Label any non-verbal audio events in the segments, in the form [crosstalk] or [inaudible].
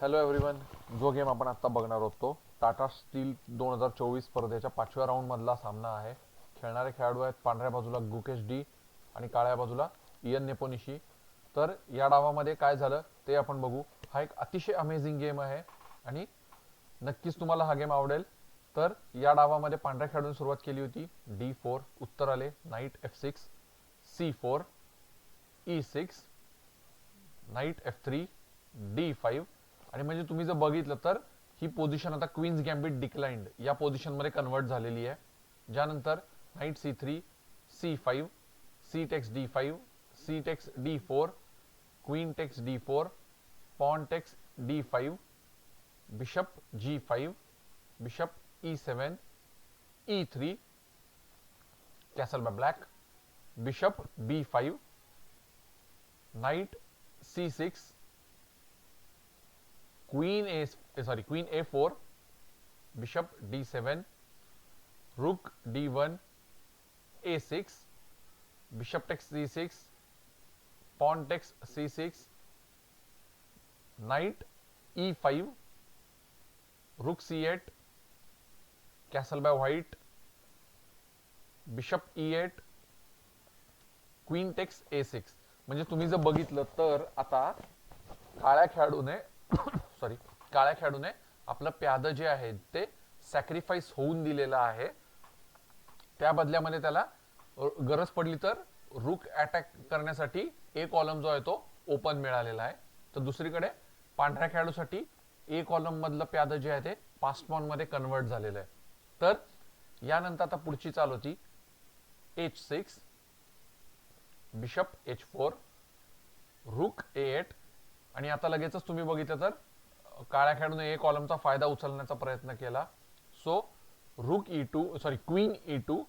Hello everyone जो game आपण आत्ता बघणार होतो टाटा स्टील दोन हजार चोवीस स्पर्धेच्या पाचव्या राऊंडमधला सामना आहे. खेळणारे खेळाडू आहेत पांढऱ्या बाजूला गुकेश डी आणि काळ्या बाजूला इयन नेपोनिशी तर या डावामध्ये काय झालं ते आपण बघू. हा एक अतिशय अमेझिंग गेम आहे आणि नक्कीच तुम्हाला हा गेम आवडेल. तर या डावामध्ये पांढऱ्या खेळाडूने सुरुवात केली होती. डी फोर उत्तर आले. Knight f six c four e six knight f three d five आणि म्हणजे तुम्ही जर बघितलं तर ही पोझिशन आता क्वीन्स गॅम्बिट डिक्लाइंड या पोझिशनमध्ये कन्वर्ट झालेली आहे. ज्यानंतर knight c three c five c takes d five c takes d four queen takes d four pawn takes d five bishop g five bishop e seven e three castle by black bishop b five knight c six queen a sorry queen a4 bishop d7 rook d1 a6 bishop takes c6 pawn takes c6 knight e5 rook c8 castle by white bishop e8 queen takes a six म्हणजे तुम्ही जर बघितलं तर आता काळ्या खेळाडूने sorry काळ्या खेळाडूने आपलं प्याद जे आहे ते सॅक्रिफाईस होऊन दिलेलं आहे. त्या बदल्यामध्ये त्याला गरज पडली तर रुक अटॅक करण्यासाठी ए कॉलम जो आहे तो ओपन मिळालेला आहे. तर दुसरीकडे पांढऱ्या खेळाडूसाठी ए कॉलम मधलं प्याद जे आहे ते पास्टमध्ये कन्वर्ट झालेलं आहे. तर यानंतर आता पुढची चाल होती h six bishop h four rook a eight आणि आता लगेचच तुम्ही बघितलं तर काळ्या खेळाडूने ए कॉलमचा फायदा उचलण्याचा प्रयत्न केला. So rook e two sorry queen e two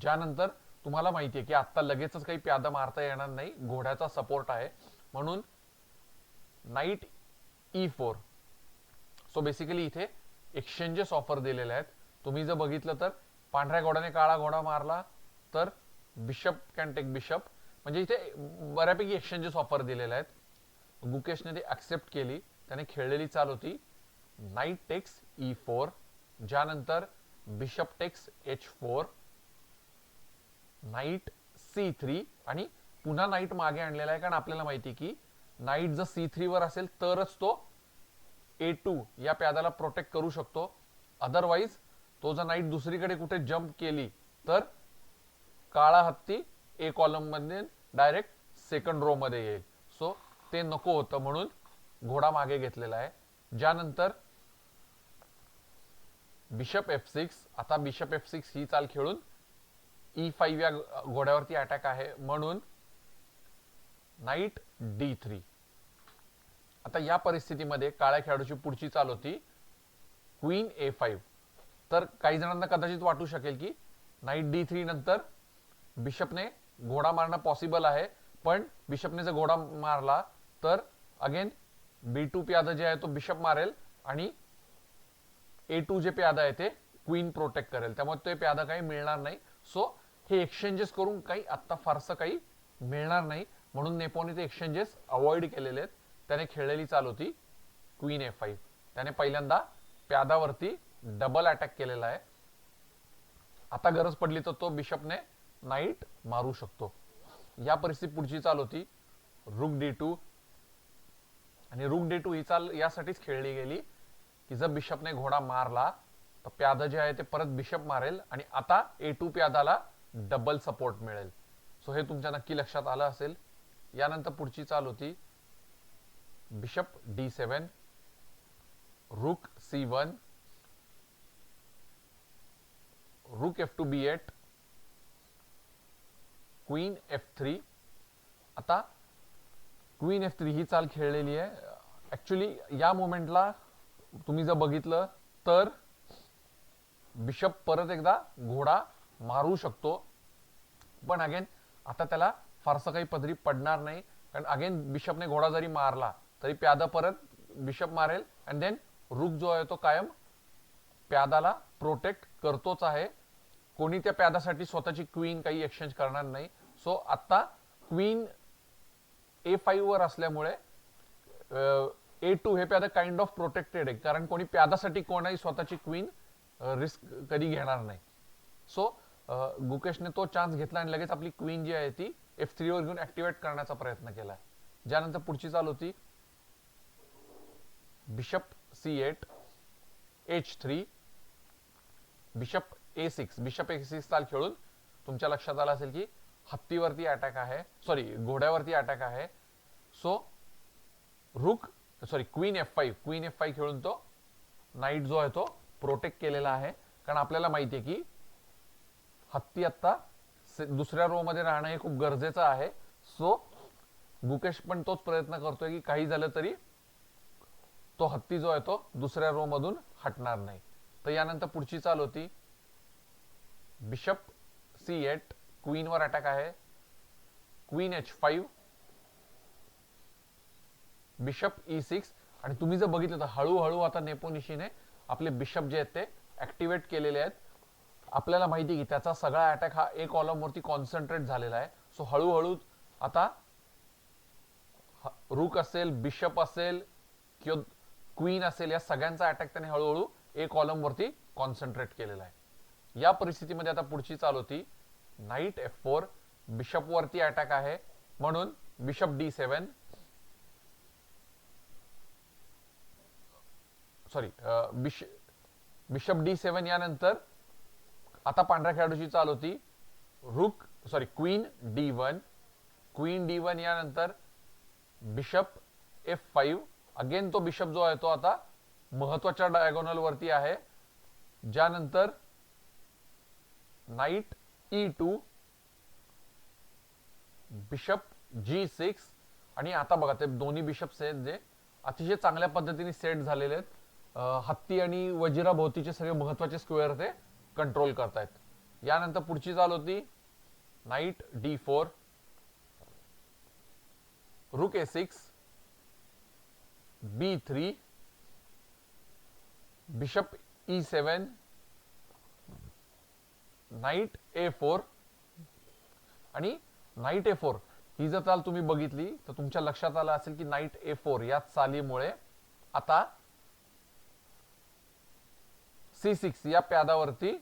ज्यानंतर तुम्हाला माहिती आहे की आता लगेचच काही प्यादा मारता येणार नाही घोड्याचा सपोर्ट आहे. म्हणून knight e four so basically इथे एक्सचेंजेस ऑफर दिलेले आहेत. तुम्ही जर बघितलं तर पांढऱ्या घोड्याने काळा घोडा मारला तर बिशप कॅन टेक बिशप म्हणजे इथे बऱ्यापैकी एक्सचेंजेस ऑफर दिलेले आहेत. गुकेशने ती ॲक्सेप्ट केली. त्याने खेळलेली चाल होती. नाईट टेक्स ई फोर ज्यानंतर bishop takes h four knight c three आणि पुन्हा नाईट मागे आणलेला आहे. कारण आपल्याला माहिती की नाईट जर सी थ्री वर असेल तरच तो ए टू या प्यादाला प्रोटेक्ट करू शकतो. अदरवाईज तो जर नाईट दुसरीकडे कुठे जम्प केली तर काळा हत्ती ए कॉलममध्ये डायरेक्ट सेकंड रो मध्ये येईल. ते नको होतं म्हणून घोडा मागे घेतलेला आहे. ज्यानंतर बिशप एफ सिक्स आता बिशप एफ सिक्स ही चाल खेळून ई फाईव्ह या घोड्यावरती अटॅक आहे म्हणून नाईट डी थ्री. आता या परिस्थितीमध्ये काळ्या खेळाडूची पुढची चाल होती क्वीन ए फाईव्ह. तर काही जणांना कदाचित वाटू शकेल की नाईट डी थ्री नंतर बिशपने घोडा मारणं पॉसिबल आहे पण बिशपने जर घोडा मारला तर अगेन बी टू प्यादा जे आहे तो बिशप मारेल आणि ए टू जे प्यादा आहे ते क्वीन प्रोटेक्ट करेल. त्यामुळे ते प्यादा काही मिळणार नाही. सो हे एक्सचेंजेस करून काही आत्ता फारसं काही मिळणार नाही. म्हणून नेपोने ते एक्सचेंजेस अवॉइड केलेले आहेत. त्याने खेळलेली चाल होती क्वीन ए फाईव्ह त्याने पहिल्यांदा प्यादावरती डबल अटॅक केलेला आहे. आता गरज पडली तर तो बिशपने नाईट मारू शकतो. या परिस्थिती पुढची चाल होती. रुक डी टू आणि रुक डे टू ही चाल यासाठीच खेळली गेली की जर बिशपने घोडा मारला तर प्यादा जे आहे ते परत बिशप मारेल आणि आता ए टू प्यादाला डबल सपोर्ट मिळेल. सो हे तुमच्या नक्की लक्षात आलं असेल. यानंतर पुढची चाल होती bishop d seven rook c one rook f two b eight queen f three आता क्वीन एफ थ्री ही चाल खेळलेली आहे. ऍक्च्युली या मोमेंटला तुम्ही जर बघितलं तर बिशप परत एकदा घोडा मारू शकतो. पण अगेन आता त्याला फारसं काही पदरी पडणार नाही. कारण अगेन बिशपने घोडा जरी मारला तरी प्यादा परत बिशप मारेल. अँड देन रुक जो आहे तो कायम प्यादाला प्रोटेक्ट करतोच आहे. कोणी त्या प्यादासाठी स्वतःची क्वीन काही एक्सचेंज करणार नाही. सो आता क्वीन ए फाईव्ह वर असल्यामुळे ए टू हे प्यादा काइंड ऑफ प्रोटेक्टेड आहे. कारण कोणी प्यादासाठी कोणाही स्वतःची क्वीन रिस्क कधी घेणार नाही. सो गुकेशने तो चान्स घेतला आणि लगेच आपली क्वीन जी आहे ती एफ थ्री वर घेऊन ऍक्टिव्हेट करण्याचा प्रयत्न केला. ज्यानंतर पुढची चाल होती bishop c eight h three bishop a six bishop a six चाल खेळून तुमच्या लक्षात आलं असेल की हत्तीवरती अटॅक आहे. सॉरी घोड्यावरती अटॅक आहे. So rook sorry queen f five queen f five खेळून तो नाईट जो आहे तो प्रोटेक्ट केलेला आहे. कारण आपल्याला माहिती आहे की हत्ती आत्ता दुसऱ्या रो मध्ये राहणं हे खूप गरजेचं आहे. सो गुकेश पण तोच प्रयत्न करतोय की काही झालं तरी तो हत्ती जो आहे तो दुसऱ्या रो मधून हटणार नाही. तर यानंतर पुढची चाल होती. बिशप सी एट क्वीन वर अटॅक आहे. Queen h five bishop e six आणि तुम्ही जर बघितलं तर हळूहळू आता नेपोनिशीने आपले बिशप जे आहेत ते ऍक्टिव्हेट केलेले आहेत. आपल्याला माहिती आहे की त्याचा सगळा अटॅक हा एक कॉलमवरती कॉन्सन्ट्रेट झालेला आहे. सो हळूहळू आता रुक असेल बिशप असेल किंवा क्वीन असेल या सगळ्यांचा अटॅक त्याने हळूहळू एक कॉलमवरती कॉन्सन्ट्रेट केलेला आहे. या परिस्थितीमध्ये आता पुढची चाल होती. नाईट एफ फोर बिशप वरती अटॅक आहे. म्हणून bishop d seven sorry bishop d seven यानंतर आता पांढऱ्या खेळाडूची चाल होती. Rook sorry queen d one queen d one यानंतर बिशप एफ फाईव्ह अगेन तो बिशप जो आहे तो आता महत्त्वाच्या डायगोनल वरती आहे. ज्यानंतर knight e two bishop g six आणि आता बघा ते दोन्ही बिशप्स आहेत जे अतिशय चांगल्या पद्धतीने सेट झालेले आहेत. हत्ती आणि वजिराभोवतीचे सगळे महत्त्वाचे स्क्वेअर ते कंट्रोल करतायत. यानंतर पुढची चाल होती knight d four rook a six b three bishop e seven knight a four आणि नाईट ए फोर. ही जर चाल तुम्ही बघितली तर तुमच्या लक्षात आलं असेल की नाईट ए फोर या चालीमुळे आता सी सिक्स या प्यादावरती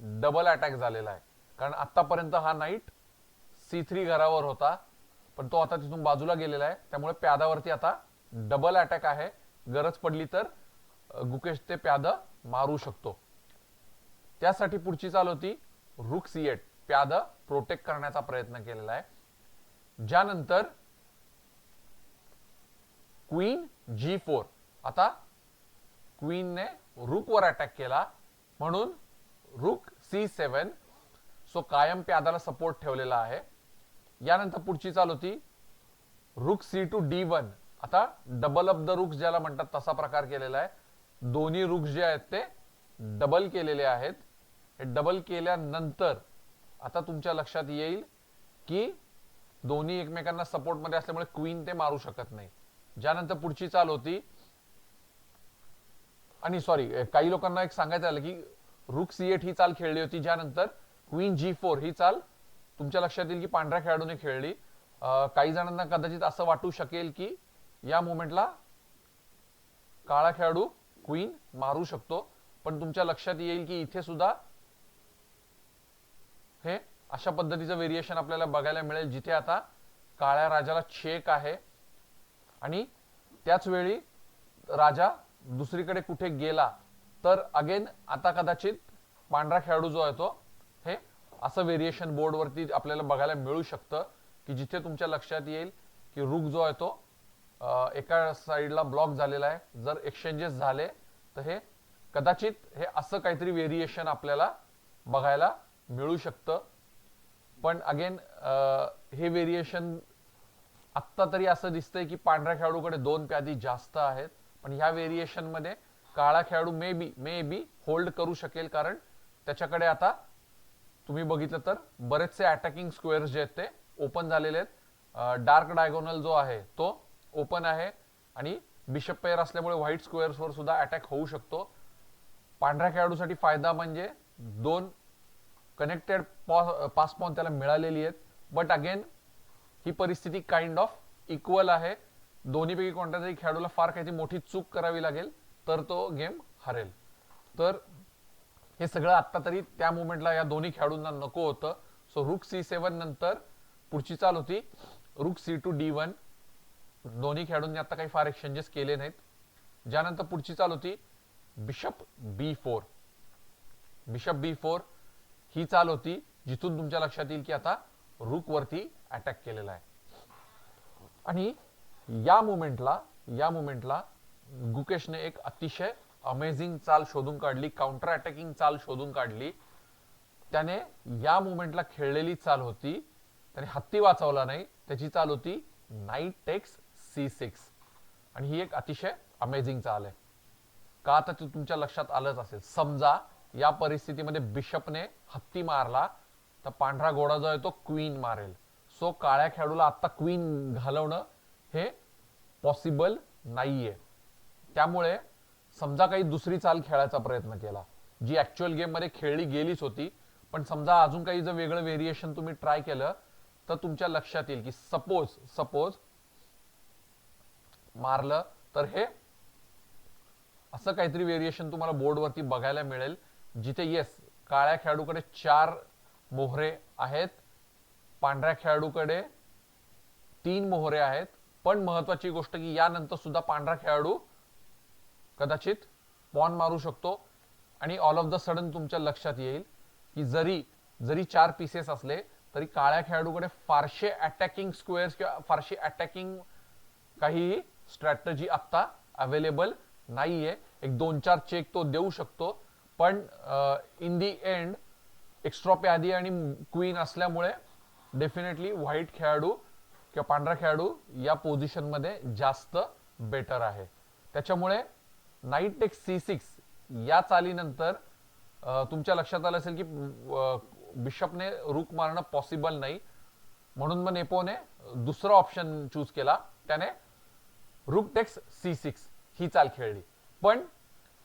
डबल अटॅक झालेला आहे. कारण आतापर्यंत हा नाईट सी थ्री घरावर होता पण तो आता तिथून बाजूला गेलेला आहे. त्यामुळे प्यादावरती आता डबल अटॅक आहे. गरज पडली तर गुकेश ते प्याद मारू शकतो. त्यासाठी पुढची चाल होती रुक सी एट प्याद प्रोटेक्ट करण्याचा प्रयत्न केलेला आहे. ज्यानंतर क्वीन जी फोर आता क्वीनने रुकवर अटॅक केला. म्हणून रुक सी सेवन सो कायम प्यादाला सपोर्ट ठेवलेला आहे. यानंतर पुढची चाल होती rook c two d one आता डबल अप द रुक्स ज्याला म्हणतात तसा प्रकार केलेला आहे. दोन्ही रुक्स जे आहेत ते डबल केलेले आहेत. डबल केल्यानंतर आता तुमच्या लक्षात येईल की दोन्ही एकमेकांना सपोर्टमध्ये असल्यामुळे क्वीन ते मारू शकत नाही. ज्यानंतर पुढची चाल होती आणि सॉरी काही लोकांना एक सांगायचं आलं की रुक सी एट ही चाल खेळली होती ज्यानंतर क्वीन जी फोर ही चाल तुमच्या लक्षात येईल की पांढऱ्या खेळाडूने खेळली. काही जणांना कदाचित असं वाटू शकेल की या मोमेंटला काळा खेळाडू क्वीन मारू शकतो. पण तुमच्या लक्षात येईल की इथे सुद्धा हे अशा पद्धतीचं व्हेरिएशन आपल्याला बघायला मिळेल जिथे आता काळ्या राजाला चेक आहे. आणि त्याच वेळी राजा दुसरीकडे कुठे गेला तर अगेन आता कदाचित पांढरा खेळाडू जो आहे तो हे असं व्हेरिएशन बोर्डवरती आपल्याला बघायला मिळू शकतं की जिथे तुमच्या लक्षात येईल की रुख जो आहे तो एका साईडला ब्लॉक झालेला आहे. जर एक्सचेंजेस झाले तर हे कदाचित हे असं काहीतरी व्हेरिएशन आपल्याला बघायला मिळू शकतं. पण अगेन हे व्हेरिएशन आत्ता तरी असं दिसतंय की पांढऱ्या खेळाडूकडे दोन प्यादी जास्त आहेत. पण ह्या व्हेरिएशनमध्ये काळा खेळाडू may be may be hold करू शकेल कारण त्याच्याकडे आता तुम्ही बघितलं तर बरेचसे अटॅकिंग स्क्वेअर्स जे आहेत ते ओपन झालेले आहेत. डार्क डायगोनल जो आहे तो ओपन आहे आणि बिशप पेअर असल्यामुळे व्हाईट स्क्वेअर्स वर सुद्धा अटॅक होऊ शकतो. पांढऱ्या खेळाडूसाठी फायदा म्हणजे दोन कनेक्टेड पास पॉन त्याला मिळालेली आहेत. बट अगेन ही परिस्थिती काइंड ऑफ इक्वल आहे. दोन्हीपैकी कोणत्या तरी खेळाडूला फार काहीतरी मोठी चूक करावी लागेल तर तो गेम हरेल. तर हे सगळं आत्ता तरी त्या मुवमेंटला या दोन्ही खेळाडूंना नको होतं. सो रुक सी सेवन नंतर पुढची चाल होती. Rook C two D one दोन्ही खेळाडूंनी आता काही फार एक्सचेंजेस केले नाहीत. ज्यानंतर पुढची चाल होती. Bishop b four bishop b four ही चाल होती जिथून तुमच्या लक्षात येईल की आता रुक वरती अटॅक केलेला आहे. आणि या मुमेंटला या मुमेंटला गुकेशने एक अतिशय अमेझिंग चाल शोधून काढली काउंटर अटॅकिंग चाल शोधून काढली. त्याने या मुमेंटला खेळलेली चाल होती. त्याने हत्ती वाचवला नाही. त्याची चाल होती नाईट टेक्स सी सिक्स आणि ही एक अतिशय अमेझिंग चाल आहे. का आता ते तुमच्या लक्षात आलंच असेल? समजा या परिस्थितीमध्ये बिशपने हत्ती मारला तर पांढरा घोडा जो आहे तो क्वीन मारेल. सो काळ्या खेळाडूला आता क्वीन घालवणं हे पॉसिबल नाहीये. त्यामुळे समजा काही दुसरी चाल खेळायचा प्रयत्न केला जी ऍक्च्युअल गेममध्ये खेळली गेलीच होती पण समजा अजून काही जर वेगळं व्हेरिएशन तुम्ही ट्राय केलं तर तुमच्या लक्षात येईल की सपोज सपोज मारलं तर हे असं काहीतरी व्हेरिएशन तुम्हाला बोर्डवरती बघायला मिळेल. जिथे येस काळ्या खेळाडूकडे चार मोहरे आहेत पांढऱ्या खेळाडूकडे तीन मोहरे आहेत. पण महत्वाची गोष्ट की यानंतर सुद्धा पांढरा खेळाडू कदाचित पॉन मारू शकतो. आणि ऑल ऑफ द सडन तुमच्या लक्षात येईल की जरी जरी चार पीसेस असले तरी काळ्या खेळाडूकडे फारसे अटॅकिंग स्क्वेअर्स किंवा फारशी अटॅकिंग काही स्ट्रॅटजी आत्ता अवेलेबल नाहीये. एक दोन चार चेक तो देऊ शकतो. पण इन दी एंड एक्स्ट्रा प्यादी आणि क्वीन असल्यामुळे डेफिनेटली व्हाईट खेळाडू किंवा पांढरा खेळाडू या पोझिशनमध्ये जास्त बेटर आहे. त्याच्यामुळे नाईट टेक सी सिक्स या चालीनंतर तुमच्या लक्षात आलं असेल की बिशपने रूक मारणं पॉसिबल नाही. म्हणून मग नेपोने दुसरा ऑप्शन चूज केला. त्याने रूक टेक्स सी सिक्स ही चाल खेळली. पण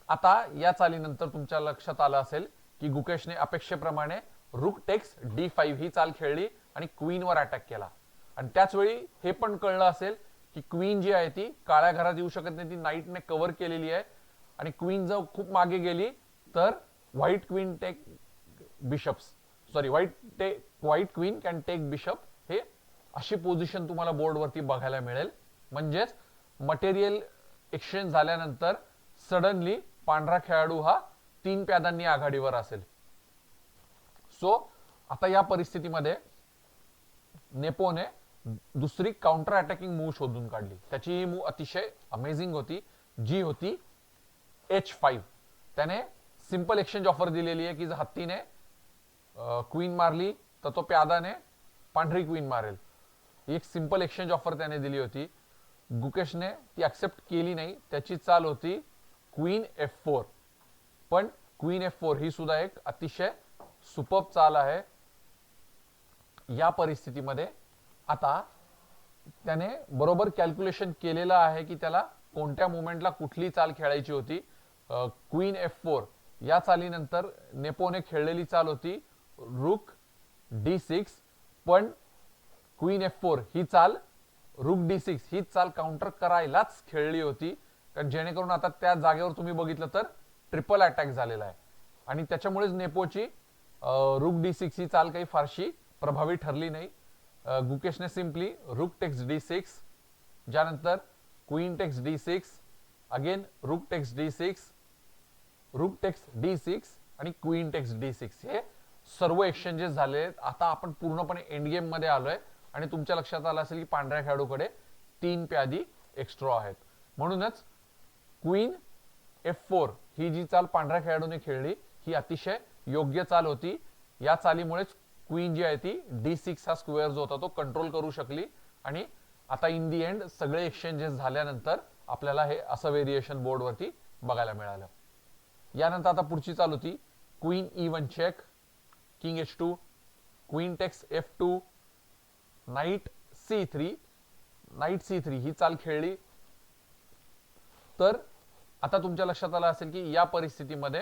आता या चालीनंतर तुमच्या लक्षात आलं असेल की गुकेशने अपेक्षेप्रमाणे रुक टेक्स डी फाईव्ह ही चाल खेळली आणि क्वीनवर अटॅक केला. आणि त्याच वेळी हे पण कळलं असेल की क्वीन जी आहे ती काळ्या घरात येऊ शकत नाही ती नाईटने कव्हर केलेली आहे. आणि क्वीन जर खूप मागे गेली तर white queen take bishops sorry white take white queen can take bishop हे अशी पोझिशन तुम्हाला बोर्डवरती बघायला मिळेल. म्हणजेच मटेरियल एक्सचेंज झाल्यानंतर सडनली पांढरा खेळाडू हा तीन प्यादांनी आघाडीवर असेल. सो आता या परिस्थितीमध्ये नेपोने दुसरी काउंटर अटॅकिंग मूव्ह शोधून काढली. त्याची ही मूव्ह अतिशय अमेझिंग होती जी होती एच फाईव्ह त्याने सिंपल एक्सचेंज ऑफर दिलेली आहे की जर हत्तीने क्वीन मारली तर तो प्यादाने पांढरी क्वीन मारेल. ही एक सिंपल एक्सचेंज ऑफर त्याने दिली होती. गुकेशने ती ऍक्सेप्ट केली नाही. त्याची चाल होती क्वीन एफ फोर पण क्वीन एफ फोर ही सुद्धा एक अतिशय सुपब चाल आहे. या परिस्थितीमध्ये आता त्याने बरोबर कॅल्क्युलेशन केलेलं आहे की त्याला कोणत्या मुवमेंटला कुठली चाल खेळायची होती. क्वीन एफ फोर या चालीनंतर नेपोने खेळलेली चाल होती. रुक डी सिक्स पण क्वीन एफ फोर ही चाल रुक डी सिक्स ही चाल काउंटर करायलाच खेळली होती. कारण जेणेकरून आता त्या जागेवर तुम्ही बघितलं तर ट्रिपल अटॅक झालेला आहे. आणि त्याच्यामुळेच नेपोची रुक डी सिक्स ही चाल काही फारशी प्रभावी ठरली नाही. गुकेशने simply rook takes d six ज्यानंतर queen takes d six again rook takes d six rook takes d six आणि क्वीन टेक्स डी सिक्स हे सर्व एक्सचेंजेस झाले आहेत. आता आपण पूर्णपणे एंड गेममध्ये आलोय. आणि तुमच्या लक्षात आलं असेल की पांढऱ्या खेळाडूकडे तीन प्यादी एक्स्ट्रा आहेत. म्हणूनच क्वीन एफ फोर ही जी चाल पांढऱ्या खेळाडूने खेळली ही अतिशय योग्य चाल होती. या चालीमुळेच क्वीन जी आहे ती डी सिक्स हा स्क्वेअर जो होता तो कंट्रोल करू शकली. आणि आता इन दी एंड सगळे एक्सचेंजेस झाल्यानंतर आपल्याला हे असं व्हेरिएशन बोर्डवरती बघायला मिळालं. यानंतर आता पुढची चाल होती. Queen e one check king h two queen takes f two knight c three knight c three ही चाल खेळली. तर आता तुमच्या लक्षात आलं असेल की या परिस्थितीमध्ये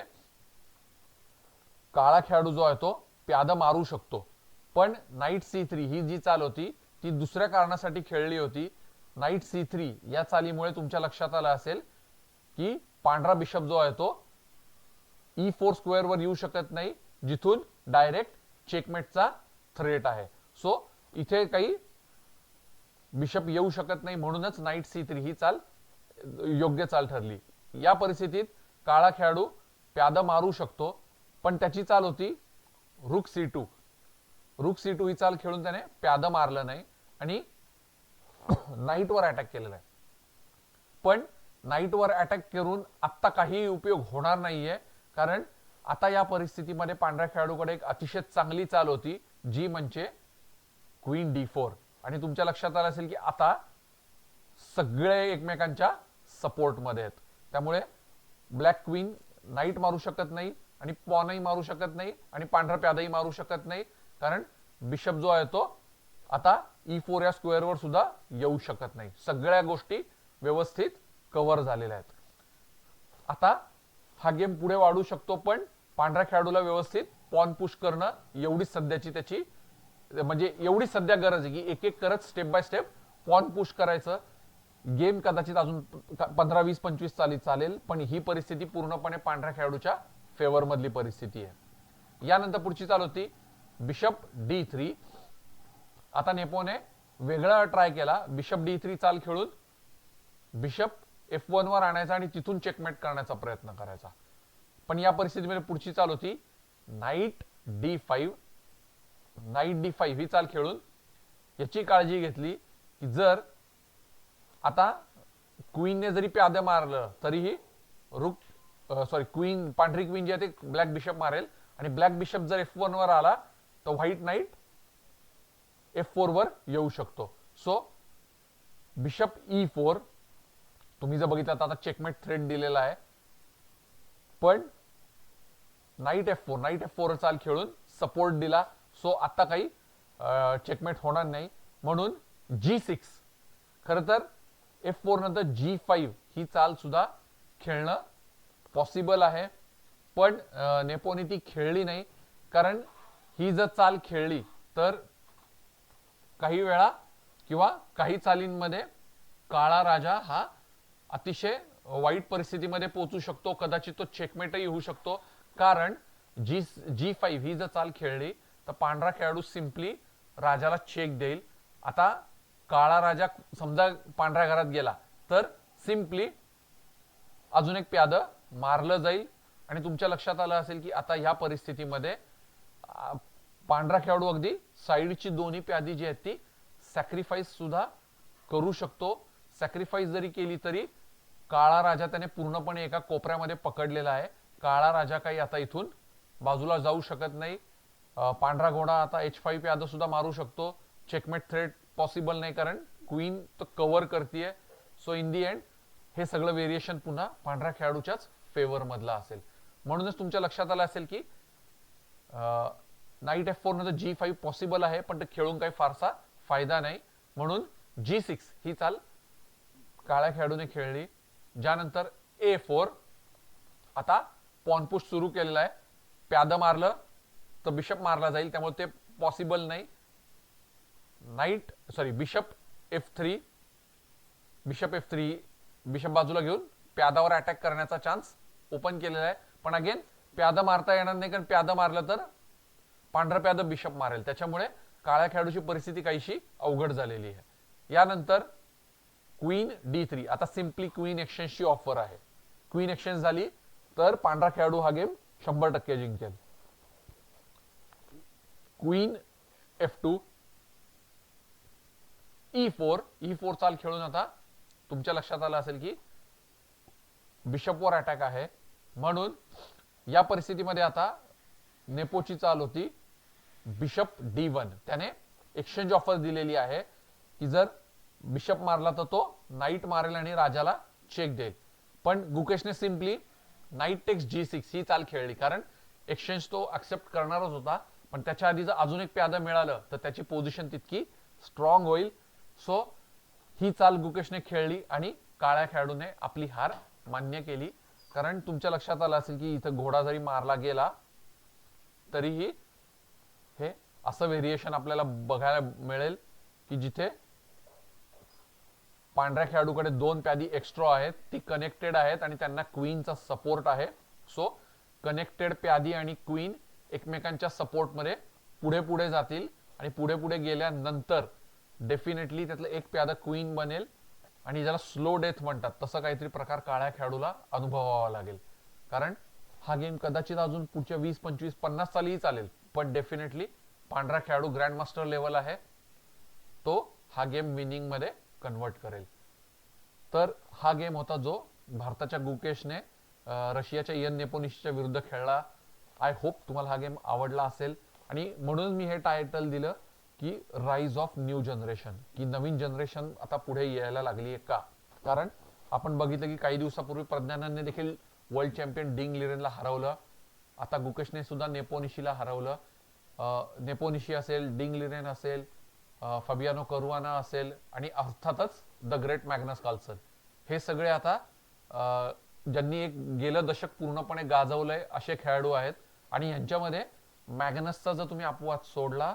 काळा खेळाडू जो आहे तो प्यादा मारू शकतो. पण नाईट सी थ्री ही जी चाल होती ती दुसऱ्या कारणासाठी खेळली होती. नाईट सी थ्री या चालीमुळे तुमच्या लक्षात आलं असेल की पांढरा बिशप जो आहे तो ई फोर स्क्वेअर वर येऊ शकत नाही जिथून डायरेक्ट चेकमेटचा थ्रेट आहे. सो इथे काही बिशप येऊ शकत नाही म्हणूनच नाईट सी थ्री ही चाल योग्य चाल ठरली. या परिस्थितीत काळा खेळाडू प्यादा मारू शकतो पण त्याची चाल होती rook c two rook c two ही चाल खेळून त्याने प्यादा मारलं नाही आणि [coughs] नाईटवर अटॅक केलेला आहे. पण नाईटवर अटॅक करून आत्ता काही उपयोग होणार नाहीये कारण आता या परिस्थितीमध्ये पांढऱ्या खेळाडूकडे एक अतिशय चांगली चाल होती जी म्हणजे क्वीन डी फोर. आणि तुमच्या लक्षात आलं असेल की आता सगळे एकमेकांच्या सपोर्टमध्ये आहेत. त्यामुळे ब्लॅक क्वीन नाईट मारू शकत नाही आणि पॉनही मारू शकत नाही आणि पांढरा प्यादाही मारू शकत नाही. कारण बिशप जो आहे तो आता ई फोर या स्क्वेअरवर सुद्धा येऊ शकत नाही. सगळ्या गोष्टी व्यवस्थित कव्हर झालेल्या आहेत. आता हा गेम पुढे वाढू शकतो पण पांढऱ्या खेळाडूला व्यवस्थित पॉन पुश करणं एवढीच सध्याची त्याची म्हणजे एवढी सध्या गरज आहे की एक एक करत step by step pawn push करायचं. गेम कदाचित अजून पंधरा वीस पंचवीस चालीत चालेल पण ही परिस्थिती पूर्णपणे पांढऱ्या खेळाडूच्या फेवर मधली परिस्थिती आहे. यानंतर पुढची चाल होती बिशप डी थ्री. आता नेपोने वेगळा ट्राय केला. बिशप डी थ्री चाल खेळून बिशप एफ वन वर आणायचा आणि तिथून चेकमेट करण्याचा प्रयत्न करायचा. पण या परिस्थितीमध्ये पुढची चाल होती knight d five knight d five ही चाल खेळून याची काळजी घेतली की जर आता क्वीनने जरी प्यादे मारलं तरीही रुक सॉरी क्वीन पांढरी क्वीन जी आहे ते ब्लॅक बिशप मारेल. आणि ब्लॅक बिशप जर एफ वन वर आला तर व्हाईट नाईट एफ फोर वर येऊ शकतो. सो बिशप ई फोर तुम्ही जर बघितलं तर आता चेकमेट थ्रेड दिलेला आहे. पण knight f four knight f four चाल खेळून सपोर्ट दिला. सो आता काही चेकमेट होणार नाही. म्हणून जी सिक्स खर तर एफ फोर नंतर जी फाईव्ह ही चाल सुद्धा खेळणं पॉसिबल आहे. पण नेपोने ती खेळली नाही. कारण ही जर चाल खेळली तर काही वेळा किंवा काही चालींमध्ये काळा राजा हा अतिशय वाईट परिस्थितीमध्ये पोहोचू शकतो. कदाचित तो चेकमेटही होऊ शकतो. कारण जी जी फाईव्ह ही जर चाल खेळली तर पांढरा खेळाडू सिम्पली राजाला चेक देईल. आता काळा राजा समजा पांढऱ्या घरात गेला तर सिम्पली अजून एक प्याद मारलं जाईल. आणि तुमच्या लक्षात आलं असेल की आता ह्या परिस्थितीमध्ये पांढरा खेळाडू अगदी साईडची दोन्ही प्यादी जी आहेत ती सॅक्रिफाईस सुद्धा करू शकतो. सॅक्रिफाईस जरी केली तरी काळा राजा त्याने पूर्णपणे एका कोपऱ्यामध्ये पकडलेला आहे. काळा राजा काही आता इथून बाजूला जाऊ शकत नाही. पांढरा घोडा आता एच फाईव्ह प्याद सुद्धा मारू शकतो. चेकमेट थ्रेट पॉसिबल नाही कारण क्वीन तो कव्हर करतीये. सो इन दी एंड हे सगळं व्हेरिएशन पुन्हा पांढऱ्या खेळाडूच्याच फेवर मधला असेल. म्हणूनच तुमच्या लक्षात आलं असेल की नाईट एफ फोर नंतर जी फाईव्ह पॉसिबल आहे पण ते खेळून काही फारसा फायदा नाही. म्हणून जी सिक्स ही चाल काळ्या खेळाडूने खेळली. ज्यानंतर ए फोर आता पॉनपुश सुरू केलेला आहे. प्याद मारलं तर बिशप मारला जाईल त्यामुळे ते पॉसिबल नाही. Knight sorry bishop f three bishop f three bishop बाजूला घेऊन प्यादावर अटॅक करण्याचा चान्स ओपन केलेला आहे. पण अगेन प्यादा मारता येणार नाही कारण प्यादा मारलं तर पांढरा प्याद बिशप मारेल. त्याच्यामुळे काळ्या खेळाडूची परिस्थिती काहीशी अवघड झालेली आहे. यानंतर क्वीन डी थ्री आता सिम्पली क्वीन एक्सचेंजची ऑफर आहे. क्वीन एक्सचेंज झाली तर पांढरा खेळाडू हा गेम शंभर टक्के जिंकेल. Queen f two e four e four चाल खेळून आता तुमच्या लक्षात आलं असेल की बिशपवर अटॅक आहे. म्हणून या परिस्थितीमध्ये आता नेपोची चाल होती बिशप डी वन त्याने एक्सचेंज ऑफर दिलेली आहे की जर बिशप मारला तर तो नाईट मारेल आणि राजाला चेक देईल. पण गुकेशने simply knight takes G six ही चाल खेळली. कारण एक्सचेंज तो ऍक्सेप्ट करणारच होता. पण त्याच्या आधी जर अजून एक प्यादा मिळालं तर त्याची पोझिशन तितकी स्ट्रॉंग होईल. सो ही चाल गुकेशने खेळली आणि काळ्या खेळाडूने आपली हार मान्य केली. कारण तुमच्या लक्षात आलं असेल की इथं घोडा जरी मारला गेला तरीही हे असं व्हेरिएशन आपल्याला बघायला मिळेल की जिथे पांढऱ्या खेळाडूकडे दोन प्यादी एक्स्ट्रा आहेत ती कनेक्टेड आहेत आणि त्यांना क्वीनचा सपोर्ट आहे. सो कनेक्टेड प्यादी आणि क्वीन एकमेकांच्या सपोर्टमध्ये पुढे पुढे जातील आणि पुढे पुढे गेल्यानंतर डेफिनेटली त्यातलं एक प्यादा क्वीन बनेल आणि ज्याला स्लो डेथ म्हणतात तसा काहीतरी प्रकार काळ्या खेळाडूला अनुभवावा लागेल. कारण हा गेम कदाचित अजून पुढच्या वीस पंचवीस पन्नास सालीही चालेल पण डेफिनेटली पांढरा खेळाडू ग्रँड मास्टर लेवल आहे. तो हा गेम विनिंगमध्ये कन्वर्ट करेल. तर हा गेम होता जो भारताच्या गुकेशने रशियाच्या यन नेपोनिशच्या विरुद्ध खेळला. आय होप तुम्हाला हा गेम आवडला असेल. आणि म्हणून मी हे टायटल दिलं. की राईज ऑफ न्यू जनरेशन की नवीन जनरेशन आता पुढे यायला लागली आहे का? कारण आपण बघितलं की काही दिवसापूर्वी प्रज्ञानाने देखील वर्ल्ड चॅम्पियन डिंग लिरेनला हरवलं. आता गुकेशने सुद्धा नेपोनिशीला हरवलं. नेपोनिशी असेल डिंग लिरेन असेल फबियानो करुआना असेल आणि अर्थातच द ग्रेट मॅग्नस कार्लसन हे सगळे आता ज्यांनी एक गेलं दशक पूर्णपणे गाजवलंय असे खेळाडू आहेत. आणि यांच्यामध्ये मॅग्नसचा जर तुम्ही अपवाद सोडला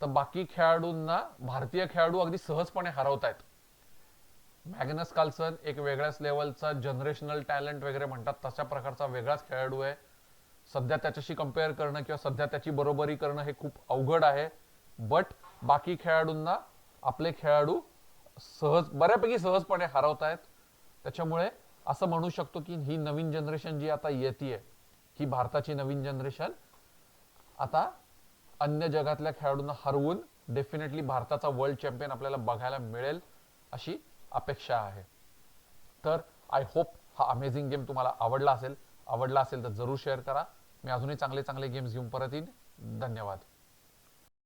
तर बाकी खेळाडूंना भारतीय खेळाडू अगदी सहजपणे हरवतायत. मॅग्नस कार्लसन एक वेगळ्याच लेवलचा जनरेशनल टॅलेंट वगैरे म्हणतात तशा प्रकारचा वेगळाच खेळाडू आहे. सध्या त्याच्याशी कंपेअर करणं किंवा सध्या त्याची बरोबरी करणं हे खूप अवघड आहे. बट बाकी खेळाडूंना आपले खेळाडू सहज बऱ्यापैकी सहजपणे हरवतायत. त्याच्यामुळे असं म्हणू शकतो की ही नवीन जनरेशन जी आता येते ही भारताची नवीन जनरेशन आता अन्य जगातल्या खेळाडूंना हरवून डेफिनेटली भारताचा वर्ल्ड चॅम्पियन आपल्याला बघायला मिळेल अशी अपेक्षा आहे. तर आय होप हा अमेझिंग गेम तुम्हाला आवडला असेल. आवडला असेल तर जरूर शेअर करा. मी अजूनही चांगले चांगले गेम्स घेऊन परत येईन. धन्यवाद.